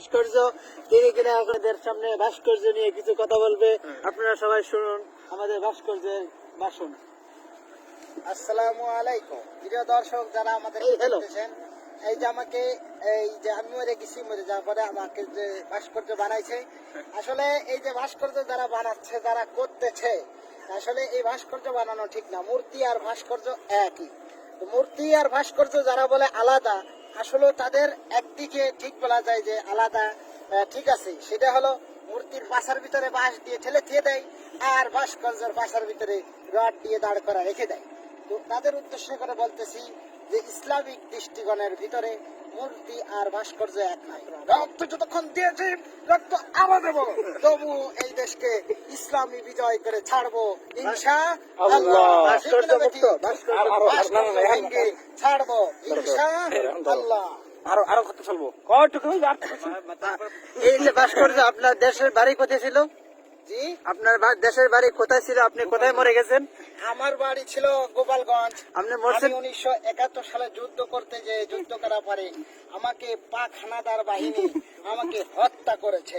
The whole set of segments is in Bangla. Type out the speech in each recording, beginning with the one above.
ভাস্কর্য তিনি কিনা আপনাদের সামনে ভাস্কর্য নিয়ে কিছু কথা বলবে। আপনারা সবাই শুনুন। আমাদের ভাস্কর্যের ভাষণ আসসালামু আলাইকুম। প্রিয় দর্শক যারা আমাদের দেখতেছেন এই যে আমাকে এই যে আমি মরে গেছি মরে যাওয়ার পরে আমাকে যে ভাস্কর্য বানাইছে আসলে এই যে ভাস্কর্য যারা বানাচ্ছে যারা করতেছে আসলে এই ভাস্কর্য বানানো ঠিক না। মূর্তি আর ভাস্কর্য একই। মূর্তি আর ভাস্কর্য যারা বলে আলাদা আসলে তাদের একদিকে ঠিক বলা যায় যে আলাদা ঠিক আছে, সেটা হলো মূর্তির বাসার ভিতরে বাঁশ দিয়ে ঠেলে দিয়ে দেয় আর ভাস্কর্যের বাসার ভিতরে রড দিয়ে দাঁড় করা রেখে দেয়। তো তাদের উদ্দেশ্য করে বলতেছি যে ইসলামিক দৃষ্টিকোণের ভিতরে মূর্তি আর ভাস্কর্য এক নাই। রক্ত যতক্ষণ দিয়েছি রক্ত আবার দেবো। তবু এই দেশকে ইসলামী বিজয় করে ছাড়বো। ইনশা আল্লাহ। ছাড়বো। ইনশা আল্লাহ। আরও আরও কত চলবো? কয়টুকু? আর এই যে ভাস্কর্য আপনার দেশের বাড়ি কোথায় ছিল। জি। আপনার দেশের বাড়ি কোথায় ছিল? আপনি কোথায় মরে গেছেন? আমার বাড়ি ছিল গোপালগঞ্জ। আপনি মরছেন উনিশশো একাত্তর সালে যুদ্ধ করতে যে যুদ্ধ করার পরে আমাকে পাক হানাদার বাহিনী আমাকে হত্যা করেছে।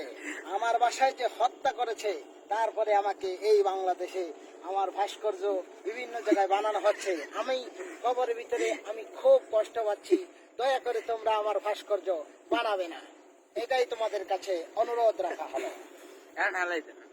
আমার বাসায় যে হত্যা করেছে তারপরে আমাকে এই বাংলাদেশে আমার ভাস্কর্য বিভিন্ন জায়গায় বানানো হচ্ছে। আমি কবরের ভিতরে আমি খুব কষ্ট পাচ্ছি। দয়া করে তোমরা আমার ভাস্কর্য বানাবে না। এটাই তোমাদের কাছে অনুরোধ রাখা হলো। দেন